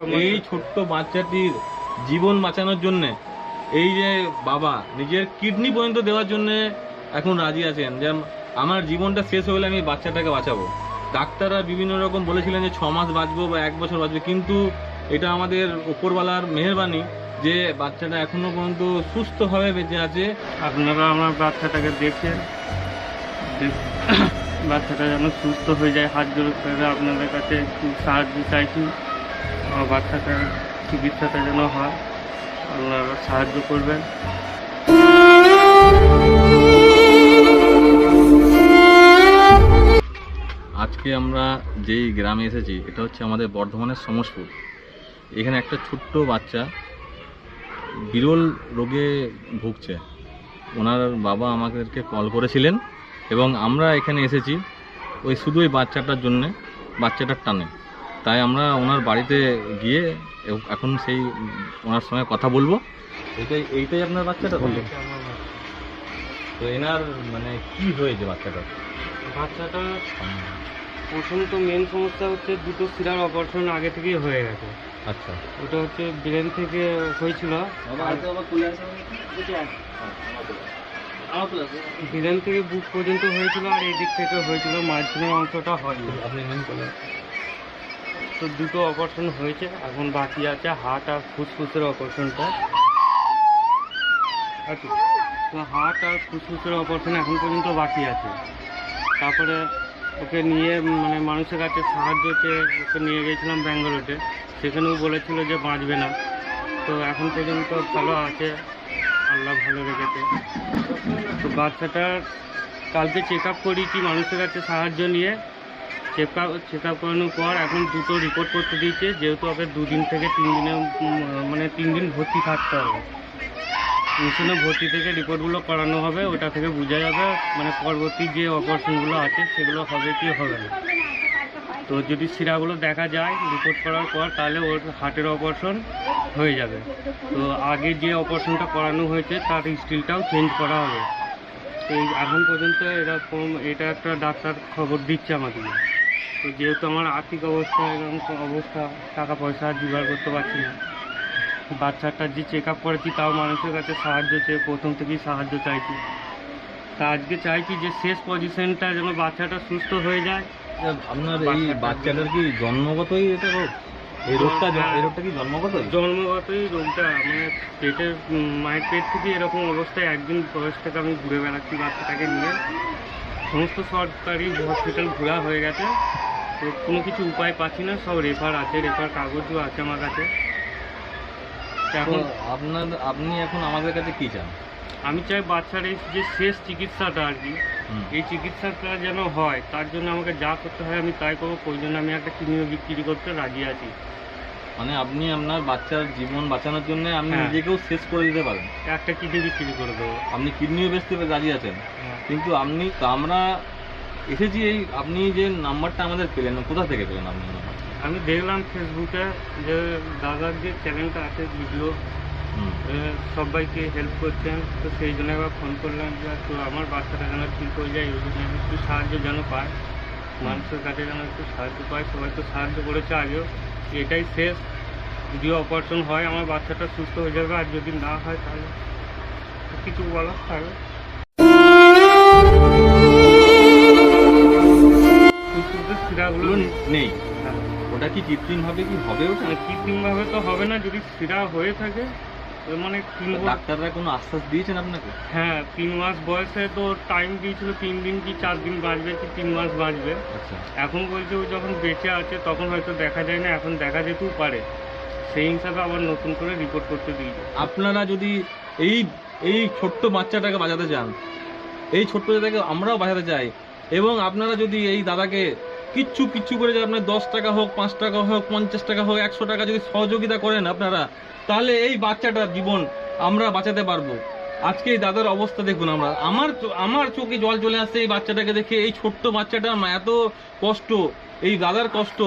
এই ছোট্ট বাচ্চাটির জীবন বাঁচানোর জন্য এই যে বাবা নিজের কিডনি পর্যন্ত দেওয়ার জন্য এখন রাজি আছেন। যে আমার জীবনটা শেষ হয়ে গেলে আমি বাচ্চাটাকে বাঁচাবো। ডাক্তাররা বিভিন্ন রকম বলেছিলেন যে ছ মাস বাঁচবো বা এক বছর বাঁচবে কিন্তু এটা আমাদের ওপরওয়ালার মেহরবানি যে বাচ্চাটা এখনও পর্যন্ত সুস্থভাবে বেঁচে আছে। আপনারা আমার বাচ্চাটাকে দেখেন। দেখ- বাচ্চাটা যেন সুস্থ হয়ে যায় হাত জোর করে আপনাদের কাছে একটু সাহায্য চাইছি। আমার বাচ্চাটার চিকিৎসাটা যেন হয়। আপনারা সাহায্য করবেন। আজকে আমরা যেই গ্রামে এসেছি, এটা হচ্ছে আমাদের বর্ধমানের সমসপুর। এখানে একটা ছোট্ট বাচ্চা বিরল রোগে ভুগছে। ওনার বাবা আমাদেরকে কল করেছিলেন এবং আমরা এখানে এসেছি ওই শুধু ওই বাচ্চাটার জন্যে, বাচ্চাটার টানে। তাই আমরা ওনার বাড়িতে গিয়ে এখন সেই ওনার সঙ্গে কথা বলব। এইটাই এইটাই আপনার বাচ্চাটা? তো তো এনার মানে কি হয়েছে বাচ্চাটা? বাচ্চাটা প্রথম তো মেন সমস্যা হচ্ছে দুটো শিরার অপারেশন আগে থেকেই হয়ে গেছে। আচ্ছা। ওটা হচ্ছে ব্রেন থেকে হয়েছিল। ব্রেন থেকে বুক পর্যন্ত হয়েছিল আর এই দিক থেকে হয়েছিল মাঝখানের অংশটা হয়নি। আপনি মেন করলেন তো দুটো অপারেশন হয়েছে। এখন বাকি আছে হার্ট আর ফুসফুসের অপারেশনটা আচ্ছা তো হার্ট আর ফুসফুসের অপারেশন এখন পর্যন্ত বাকি আছে। তারপরে ওকে নিয়ে মানে মানুষের কাছে সাহায্য চেয়ে ওকে নিয়ে গেছিলাম ব্যাঙ্গালোরে। সেখানেও বলেছিল যে বাঁচবে না। তো এখন পর্যন্ত ভালো আছে। আল্লাহ ভালো রেখেছে। তো বাচ্চাটার কালকে চেক আপ করিয়েছি মানুষের কাছে সাহায্য নিয়ে। চেক আপ চেক আপ করানোর পর এখন দুটো রিপোর্ট করতে দিয়েছে, যেহেতু ওকে দুদিন থেকে তিন দিনে মানে তিন দিন ভর্তি থাকতে হবে। মিশনে ভর্তি থেকে রিপোর্টগুলো করানো হবে, ওটা থেকে বোঝা যাবে মানে পরবর্তী যে অপারেশনগুলো আছে, সেগুলো হবে কি হবে না। তো যদি শিরাগুলো দেখা যায় রিপোর্ট করার পর, তাহলে ওর হার্টের অপারেশন হয়ে যাবে। তো আগে যে অপারেশনটা করানো হয়েছে, তার স্টিলটাও চেঞ্জ করা হবে। এই এখন পর্যন্ত এরকম, এটা একটা ডাক্তার খবর দিচ্ছে আমাকে তো যেহেতু আমার আর্থিক অবস্থা এরকম তো অবস্থা টাকা পয়সা জোগাড় করতে পারছি না বাচ্চাটার যে চেক আপ করেছি তাও মানুষের কাছে সাহায্য চেয়ে প্রথম থেকেই সাহায্য চাইছি। তা আজকে চাইছি যে শেষ পজিশনটা যেন বাচ্চাটা সুস্থ হয়ে যায়। আপনার এই বাচ্চাটার কি জন্মগতই এটা রোগ? এই রোগটা এই রোগটা কি জন্মগত জন্মগতই রোগটা মানে পেটের মায়ের পেট থেকে এরকম অবস্থায় একদিন বয়স থেকে আমি ঘুরে বেড়াচ্ছি বাচ্চাটাকে নিয়ে। সমস্ত সরকারি হসপিটাল ঘোরা হয়ে গেছে। তো কোনো কিছু উপায় পাচ্ছি না সব রেফার আছে রেফার কাগজও আছে আমার কাছে। এখন আপনার আপনি এখন আমাদের কাছে কি চান? আমি চাই বাচ্চার এই যে শেষ চিকিৎসাটা আর কি। এই চিকিৎসাটা যেন হয় তার জন্য আমাকে যা করতে হয় আমি তাই করব প্রয়োজনে আমি একটা কিডনি বিক্রি করতে রাজি আছি। মানে আপনি আপনার বাচ্চার জীবন বাঁচানোর জন্য আপনি হ্যাঁ। নিজেকেও শেষ করে দিতে পারেন। একটা কিডনি বিক্রি করে দেবো। আপনি কিডনিও বেচতে রাজি আছেন। হ্যাঁ। কিন্তু আপনি তো আমরা এসেছি এই আপনি যে নাম্বারটা আমাদের পেলেন কোথা থেকে পেলেন আপনি নাম্বার আমি দেখলাম ফেসবুকে যে দাদার যে চ্যানেলটা আছে ভিডিও। সবাইকে হেল্প করছেন। তো সেই জন্য একবার ফোন করলাম যে তো আমার বাচ্চাটা যেন ঠিক হয়ে যায় ওই জন্য একটু সাহায্য যেন পায় মানুষের কাছে যেন একটু সাহায্য পায় সবাই তো সাহায্য করেছে আগেও। এটাই শেষ যদি অপারেশন হয় আমার বাচ্চাটা সুস্থ হয়ে যাবে। আর যদি না হয় তাহলে কিছু বলার থাকবে। শিরাগুলো নেই। ওটা কি কৃত্রিম ভাবে কি? হবে ওটা? কৃত্রিমভাবে তো হবে না। যদি শিরা হয়ে থাকে মানে তিন ডাক্তাররা কোনো আশ্বাস দিয়েছেন আপনাকে? হ্যাঁ তিন মাস বয়সে তো টাইম দিয়েছিল তিন দিন কি চার দিন বাঁচবে কি তিন মাস বাঁচবে। আচ্ছা। এখন বলছে ও যখন বেঁচে আছে তখন হয়তো দেখা যায় না এখন দেখা যেতেও পারে। সেই হিসাবে আবার নতুন করে রিপোর্ট করতে দিয়েছে। আপনারা যদি এই এই ছোট্ট বাচ্চাটাকে বাঁচাতে চান এই ছোট্ট বাচ্চাটাকে আমরাও বাঁচাতে চাই এবং আপনারা যদি এই দাদাকে কিচ্ছু কিচ্ছু করে যদি আপনার দশ টাকা হোক, পাঁচ টাকা হোক, পঞ্চাশ টাকা হোক, একশো টাকা যদি সহযোগিতা করেন আপনারা, তাহলে এই বাচ্চাটার জীবন আমরা বাঁচাতে পারব। আজকে এই দাদার অবস্থা দেখুন আমরা। আমার আমার চোখে জল চলে আসছে এই বাচ্চাটাকে দেখে, এই ছোট্ট বাচ্চাটার এত কষ্ট, এই দাদার কষ্ট।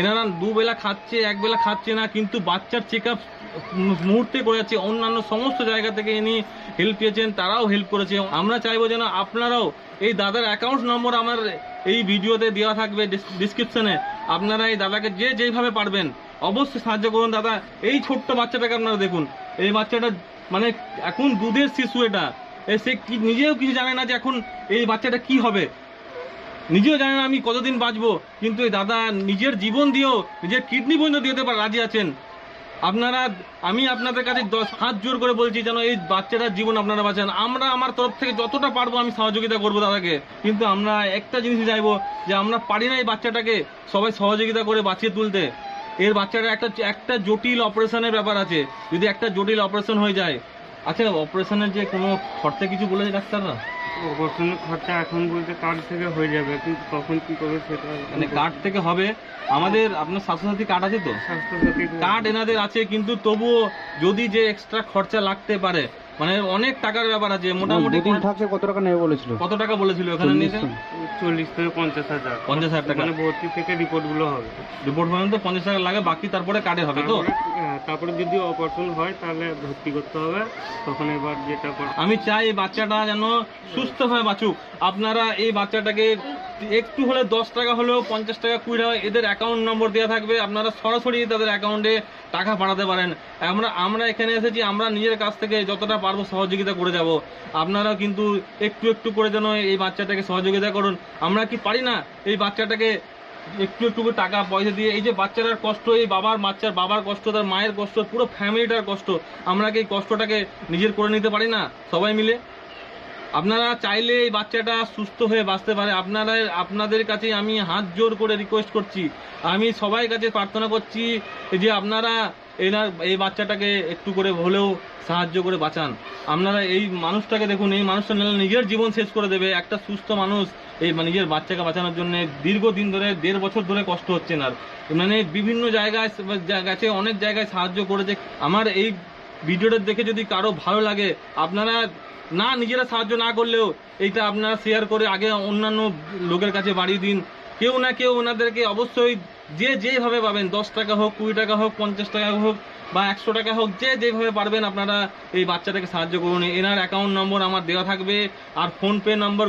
এনারা দুবেলা খাচ্ছে, একবেলা খাচ্ছে না, কিন্তু বাচ্চার চেক আপ মুহূর্তে করে যাচ্ছে। অন্যান্য সমস্ত জায়গা থেকে ইনি হেল্প পেয়েছেন, তারাও হেল্প করেছে। আমরা চাইব যেন আপনারাও এই দাদার অ্যাকাউন্ট নম্বর আমার এই ভিডিওতে দেওয়া থাকবে ডিসক্রিপশনে আপনারা এই দাদাকে যে যেভাবে পারবেন, অবশ্যই সাহায্য করুন, দাদা। এই ছোট্ট বাচ্চাটাকে আপনারা দেখুন। এই বাচ্চাটা মানে এখন দুধের শিশু এটা। সে কি, নিজেও কিছু জানে না যে এখন এই বাচ্চাটা কি হবে। নিজেও জানে না আমি কতদিন বাঁচবো, কিন্তু এই দাদা নিজের জীবন দিয়েও, নিজের কিডনি পর্যন্ত দিতে রাজি আছেন। আপনারা, আমি আপনাদের কাছে দশ হাত জোর করে বলছি যেন এই বাচ্চাটার জীবন আপনারা বাঁচান। আমরা আমার তরফ থেকে যতটা পারব আমি সহযোগিতা করব দাদাকে। কিন্তু আমরা একটা জিনিস চাইব যে আমরা পারি না এই বাচ্চাটাকে সবাই সহযোগিতা করে বাঁচিয়ে তুলতে। এর বাচ্চাটা একটা একটা জটিল অপারেশনের ব্যাপার আছে। যদি একটা জটিল অপারেশন হয়ে যায় আচ্ছা অপারেশনের যে কোনো খরচা কিছু বলেছে ডাক্তাররা? অপারেশনের খরচা এখন বলতে কার্ড থেকে হয়ে যাবে কিন্তু কখন কি করবে সেটা মানে কার্ড থেকে হবে। আমাদের আপনার স্বাস্থ্যসাথী কার্ড আছে তো? স্বাস্থ্যসাথী কার্ড এনাদের আছে কিন্তু তবুও যদি যে এক্সট্রা খরচা লাগতে পারে মানে অনেক টাকার ব্যাপার আছে মোটামুটি দুদিন থাকছে কত টাকা নেবে বলেছিল? কত টাকা বলেছিল ওখানে চল্লিশ নিয়েছে চল্লিশ থেকে পঞ্চাশ হাজার। পঞ্চাশ হাজার টাকা। মানে ভর্তি থেকে রিপোর্টগুলো হবে। রিপোর্ট পর্যন্ত পঞ্চাশ টাকা লাগে বাকি তারপরে কার্ডে হবে তো? তারপরে হ্যাঁ, যদি অপারেশন হয় তাহলে ভর্তি করতে হবে। তখন এবার যেটা আমি চাই এই বাচ্চাটা যেন সুস্থ সুস্থভাবে বাঁচুক। আপনারা এই বাচ্চাটাকে একটু হলে দশ টাকা হলেও পঞ্চাশ টাকা কুড়ি টাকা এদের অ্যাকাউন্ট নম্বর দেওয়া থাকবে। আপনারা সরাসরি তাদের অ্যাকাউন্টে টাকা পাঠাতে পারেন। আমরা আমরা এখানে এসেছি আমরা নিজের কাছ থেকে যতটা পারব সহযোগিতা করে যাব। আপনারাও কিন্তু একটু একটু করে যেন এই বাচ্চাটাকে সহযোগিতা করুন। আমরা কি পারি না এই বাচ্চাটাকে একটু একটু করে টাকা, পয়সা দিয়ে। এই যে বাচ্চাটার কষ্ট, এই বাবার বাচ্চার বাবার কষ্ট, তার মায়ের কষ্ট, পুরো ফ্যামিলিটার কষ্ট, আমরা কি এই কষ্টটাকে নিজের করে নিতে পারি না? সবাই মিলে? আপনারা চাইলে এই বাচ্চাটা সুস্থ হয়ে বাঁচতে পারে। আপনারা, আপনাদের কাছে আমি হাত জোর করে রিকোয়েস্ট করছি। আমি সবাই কাছে প্রার্থনা করছি যে আপনারা এনার এই বাচ্চাটাকে একটু করে হলেও সাহায্য করে বাঁচান। আপনারা এই মানুষটাকে দেখুন, এই মানুষটা নিজের জীবন শেষ করে দেবে। একটা সুস্থ মানুষ এই মানে নিজের বাচ্চাকে বাঁচানোর জন্য দীর্ঘদিন ধরে, দেড় বছর ধরে কষ্ট হচ্ছে না মানে বিভিন্ন জায়গায় গেছে, অনেক জায়গায় সাহায্য করেছে। আমার এই ভিডিওটা দেখে যদি কারও ভালো লাগে, আপনারা না নিজেরা সাহায্য না করলেও এইটা আপনারা শেয়ার করে আগে অন্যান্য লোকের কাছে বাড়িয়ে দিন। কেউ না কেউ ওনাদেরকে অবশ্যই যে যেভাবে পাবেন, দশ টাকা হোক, কুড়ি টাকা হোক, পঞ্চাশ টাকা হোক বা একশো টাকা হোক, যে যেভাবে পারবেন আপনারা এই বাচ্চাটাকে সাহায্য করুন। এনার অ্যাকাউন্ট নম্বর আমার দেওয়া থাকবে আর ফোনপে নম্বর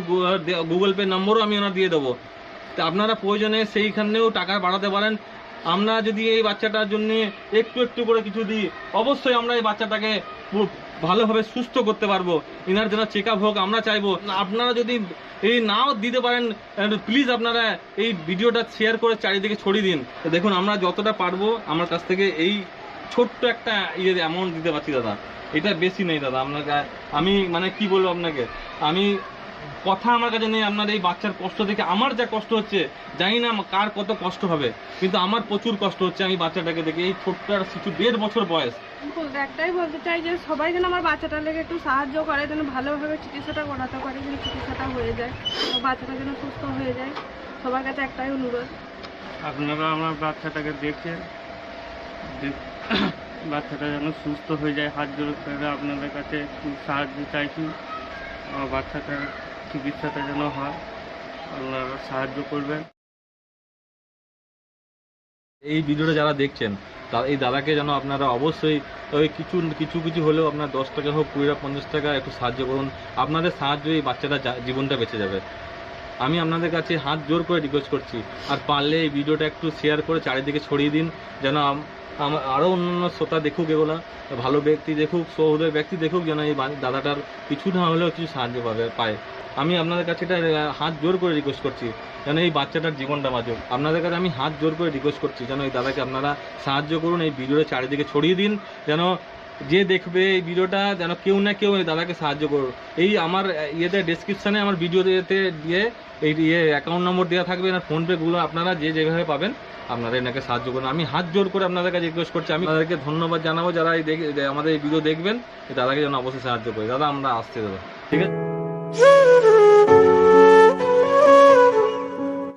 গুগল পে নম্বরও আমি ওনার দিয়ে দেবো। তা আপনারা প্রয়োজনে সেইখানেও টাকা বাড়াতে পারেন। আমরা যদি এই বাচ্চাটার জন্য একটু একটু করে কিছু দিই, অবশ্যই আমরা এই বাচ্চাটাকে ভালোভাবে সুস্থ করতে পারব। এনার জন্য চেক হোক, আমরা চাইব। আপনারা যদি এই নাও দিতে পারেন প্লিজ আপনারা এই ভিডিওটা শেয়ার করে চারিদিকে ছড়িয়ে দিন। দেখুন, আমরা যতটা পারব, আমার কাছ থেকে এই ছোট্ট একটা ইয়ে অ্যামাউন্ট দিতে পারছি, দাদা। এটা বেশি নেই, দাদা, আপনাকে আমি মানে কি বলব আপনাকে? আমি কথা আমার কাছে নেই আপনার এই বাচ্চার কষ্ট দেখে আমার যা কষ্ট হচ্ছে জানি না কার কত কষ্ট হবে কিন্তু আমার প্রচুর কষ্ট হচ্ছে আমি বাচ্চাটাকে দেখে। এই ছোট্ট একটা শিশু দেড় বছর বয়স। বলতে একটাই বলতে চাই যে সবাই যেন আমার বাচ্চাটার লেগে একটু সাহায্য করে যেন ভালোভাবে চিকিৎসাটা করাতে পারে যেন চিকিৎসাটা হয়ে যায় বাচ্চাটা যেন সুস্থ হয়ে যায়। সবার কাছে একটাই অনুরোধ। আপনারা আমার বাচ্চাটাকে দেখে দেখ- বাচ্চাটা যেন সুস্থ হয়ে যায় হাত জোর করে আপনাদের কাছে একটু সাহায্য চাইছি। আমার বাচ্চাটার চিকিৎসাটা যেন হয় আপনারা সাহায্য করবেন। এই ভিডিওটা যারা দেখছেন তা এই দাদাকে যেন আপনারা অবশ্যই, ওই কিছু কিছু কিছু হলেও আপনার দশ টাকা হোক, কুড়ি টাকা, পঞ্চাশ টাকা একটু সাহায্য করুন। আপনাদের সাহায্য এই বাচ্চাটা জীবনটা বেঁচে যাবে। আমি আপনাদের কাছে হাত জোর করে রিকোয়েস্ট করছি, আর পারলে এই ভিডিওটা একটু শেয়ার করে চারিদিকে ছড়িয়ে দিন, যেন আরও অন্যান্য শ্রোতা দেখুক এগুলো ভালো ব্যক্তি দেখুক, সৌহৃদয় ব্যক্তি দেখুক যেন এই দাদাটার কিছু না হলেও কিছু সাহায্য পাবে, পায়। আমি আপনাদের কাছে এটা হাত জোর করে রিকোয়েস্ট করছি, যেন এই বাচ্চাটার জীবনটা বাঁচুক। আপনাদের কাছে আমি হাত জোর করে রিকোয়েস্ট করছি, যেন এই দাদাকে আপনারা সাহায্য করুন, এই ভিডিওটা চারিদিকে ছড়িয়ে দিন, যেন যে দেখবে এই ভিডিওটা, যেন কেউ না কেউ এই দাদাকে সাহায্য করুন এই আমার ইয়েতে ডেসক্রিপশানে আমার ভিডিওতে দিয়ে, এই ইয়ে অ্যাকাউন্ট নম্বর দেওয়া থাকবে, না ফোনপেগুলো আপনারা যে যেভাবে পাবেন আপনারা এনাকে সাহায্য করুন। আমি হাত জোর করে আপনাদের কাছে রিকোয়েস্ট করছি। আমি তাদেরকে ধন্যবাদ জানাব যারা এই আমাদের এই ভিডিও দেখবেন তাদেরকে যেন অবশ্যই সাহায্য করে। দাদা, আমরা আসতে দেবো। ঠিক আছে?